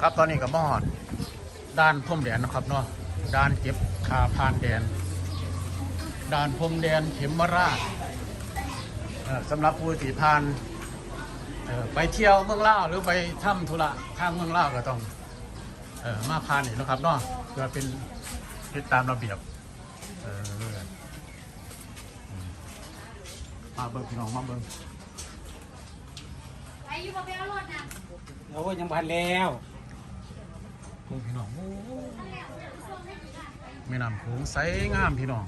ครับตอนนี้ก็มอดด้านพรมแดนนะครับเนาะด้านเก็บคาพานแดน ด้านพรมแดนเข็มมาราชเอ่อสำหรับผู้ที่ผ่านเอ่อไปเที่ยวเมืองล่าวหรือไปถ้ำธุระทางเมืองล่าวก็ต้องเอ่อมาผ่านนี่นะครับเนาะเพื่อเป็นเป็นตามระเบียบเออเรื่อยๆอืมมาเบิ่งพี่น้องมาเบิ่งไอ้ยูบอเบลรถนะโอ้ยยังพันแล้ว เบิ่งพี่น้องแม่น้ำโขงใสงามพี่น้อง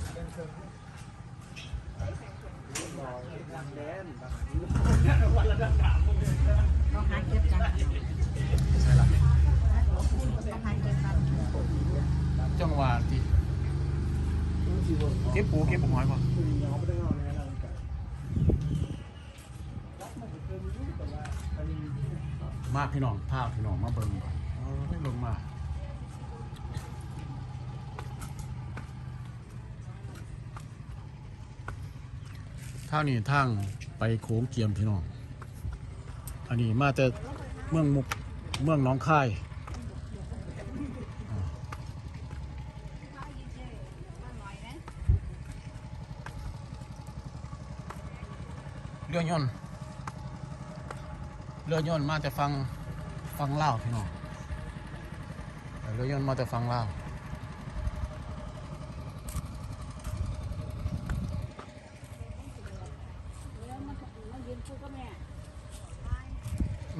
ต้องหาเก็บกันใช่ละต้องหาเก็บกันจังหวะที่เก็บปูเก็บปูหอยป่ะมากพี่น้องภาพพี่น้องมาเบิ่งก่อน เออเบิ่งมาทางนี้ทางไปโขงเกียมพี่น้อง อันนี้มาแต่เมืองมุกเมืองน้องค่ายเรือยนต์เรือยนต์มาแต่ฟังฟังเล่าพี่น้อง รือยนต์มาแต่ฟังเล่าว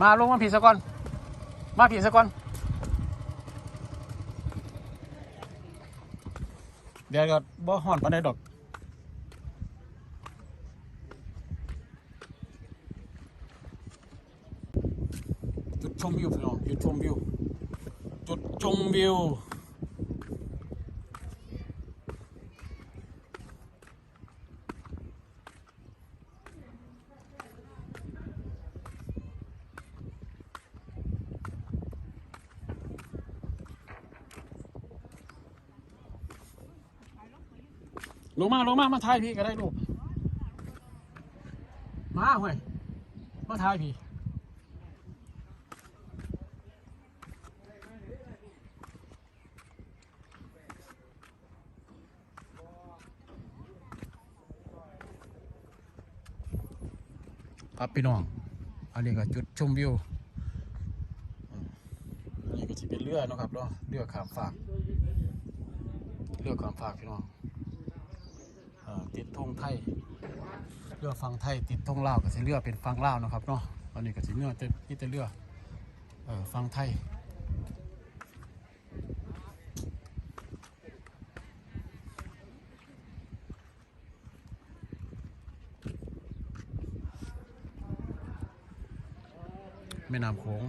มาลงมาผีสะก่อน มาผีสะก่อน เดี๋ยวก็บ่ห่อนปานใดดอกจุดชมวิวพี่น้องจุดชมวิว ชมวิว ลงมา ลงมา มาถ่ายพี่ก็ได้ลูก มาเว้ยมาถ่ายพี่ ครับพี่น้อง อันนี้ก็จุดชมวิวอันนี้ก็จะเป็นเรือนะครับเนาะเรือขามฝาก เรือขามฝากพี่น้องเอ่อติดธงไทย เรือฟังไทย ติดธงลาวก็จะเรือเป็นฟังลาวนะครับเนาะอันนี้ก็จะเนื้อจะนี่จะเรือเอ่อฟังไทย แม่น้ำโขง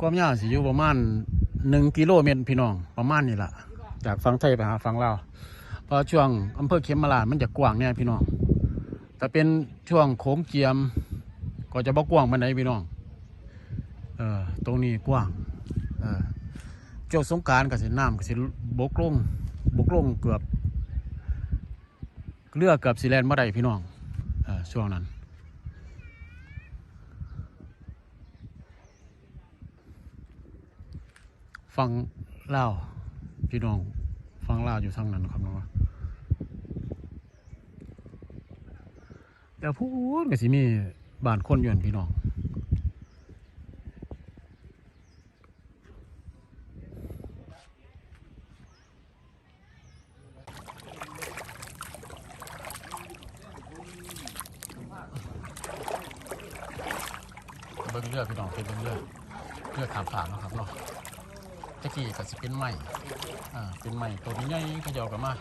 ความยาวสิอยู่ประมาณหนึ่งกิโลเมตรพี่น้องประมาณนี้แหละจากฝั่งไทยไปหาฝั่งลาวเพราะช่วงอำเภอเขมราชมันจะกว้างเนี่ยพี่น้องแต่เป็นช่วงโขงเจียม ก็จะบ่กว้างปานใดพี่น้องเออตรงนี้กว้างเออช่วงสงการก็สิน้ำก็สิบกลงบกลงเกือบเรือกเกือบสิแลนบ่ได้พี่น้องเออช่วงนั้น ฟังเล่าวพี่น้องฟังเล่าวอยู่ทางนั้นครับน้องว่าแต่พูดก็สิมีบ้านคนอยนั่นพี่น้องเบิ่งเรือพี่น้องเป็นเบิ่งเรือเรือขามฝากเนะครับเนาะ ตะกี้ก็สิเป็นไม้อ่าเป็นไม้ตัวนี้ใหญ่ๆเขาเจากันมา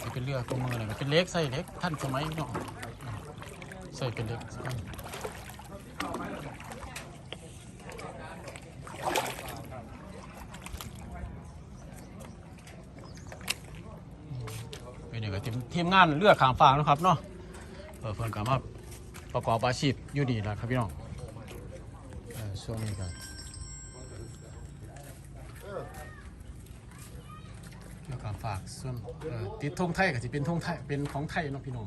สิเป็นเรือตัวมือเลยก็เป็นเล็กใส่เล็กท่านสมัยเนาะอ่าใส่เป็นเล็กเป็นนี่ก็ทีมทีมงานเรือขามฟางนะครับเนาะเออเพิ่อนก็มาประกอบอาชีพอยู่ดีนะครับพี่น้องช่วงนี้ก็แฝากส่วนติดธงไทยก็สิเป็นธงไทยเป็นของไทยเนาะพี่น้อง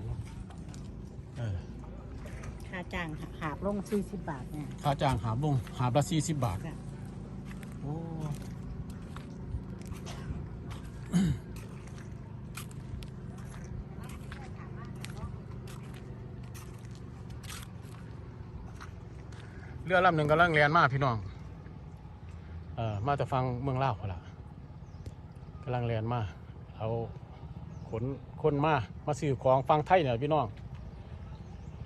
ค่าจ้างหาบลงสี่สิบบาทเนี่ยค่าจ้างหาบลงหาบละ40บาท ค่ะโอ้เรือลำหนึ่งกำลังเรียนมาพี่น้อง เอ่อ มาจะฟังเมืองเล่าวพุ่นละกำลังเรียนมา เอาขนคนมา มาซื้อของฟังไทยเนี่ยพี่น้อง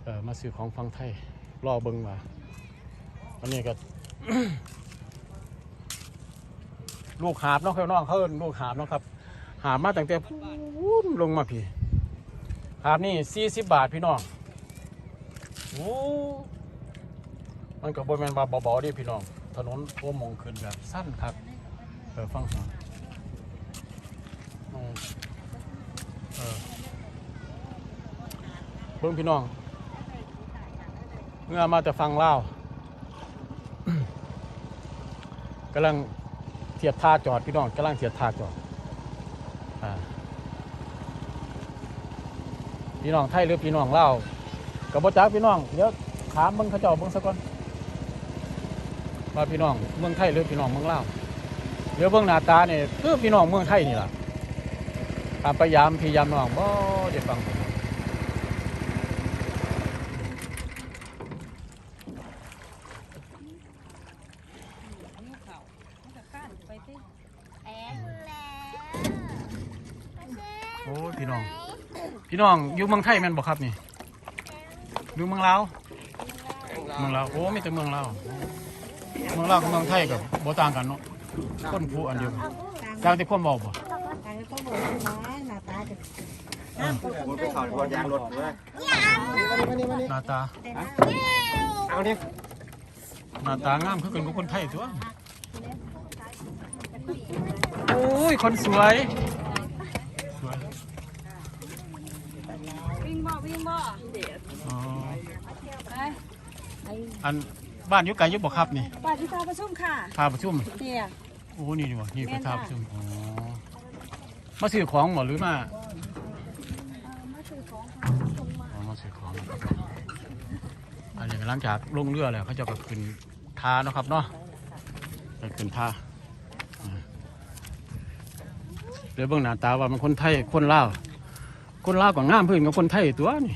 เออมาซื้อของฟังไทย รอเบิ้งมาอันนี้ก็ลูกหาบเนาะพี่น้องเขาเอิ้นลูกหาบเนาะครับ หาบมาตั้งแต่พูนลงมาพี่หาบนี่สี่สิบบาทพี่น้องโอ้มันก็บนแมนบาเบาๆดิพี่น้อง ถนนโค้งมองขึ้นแบบสั้นครับ เออฟังฟังอืมเออ เบิ่งพี่น้องเมื่อมาแต่ฟังเล่ากำลังเทียบท่าจอดพี่น้องกำลังเทียบท่าจอดพี่น้องไทยหรือพี่น้องเล่ากับบจักพี่น้องเดี๋ยวถามเบิ่งเขาเจ้าเบิ่งซะก่อนว่าพี่น้องเมืองไทยหรือพี่น้องเมืองเล่าเดี๋ยวเบิ่งหน้าตาเนี่ยคือพี่น้องเมืองไทยนี่ล่ะตามพยายามพยายามน้องบ่ได้ฟัง แอนแล้ว โอ้ยพี่น้อง พี่น้องอยู่เมืองไทยแม่นบ่ครับนี่อยู่เมืองลาวเมืองลาวโอ้มีแต่เมืองลาวเมืองลาวกับเมืองไทยกับบ่ต่างกันเนาะคนผู้อันเดียวกันต่างที่คนบอกบ่ทางเขาบอกว่าหน้าตาจะห้ามคนผมไปได้ข่าวพอยางรถเลยหน้าตา แต่หน้าเอาดิหน้าตางามคือกันกับคนไทยตัว โอ้ย คนสวยสวย วิ่งบ่วิ่งบ่ อ๋อ ไปไอ้อันบ้านอยู่ไกลอยู่บ่ครับนี่ป้าที่ตาประชุมค่ะพาประชุมเตี้ยโอ้นี่ดีบ่นี่คือแม่นท่าค่ะประชุมอ๋อมาซื้อของบ่หรือมาอ๋อมาซื้อของอันนี้หลังจากลงเรือแล้วเขาเจะก็ขึ้นท่าเนาะครับเนาะไปขึ้นท่าอ่าเดี๋ยวเบิ่งหน้าตาว่ามันคนไทยคนลาวคนลาวก็งามเพื่อนกับคนไทยตัวนี่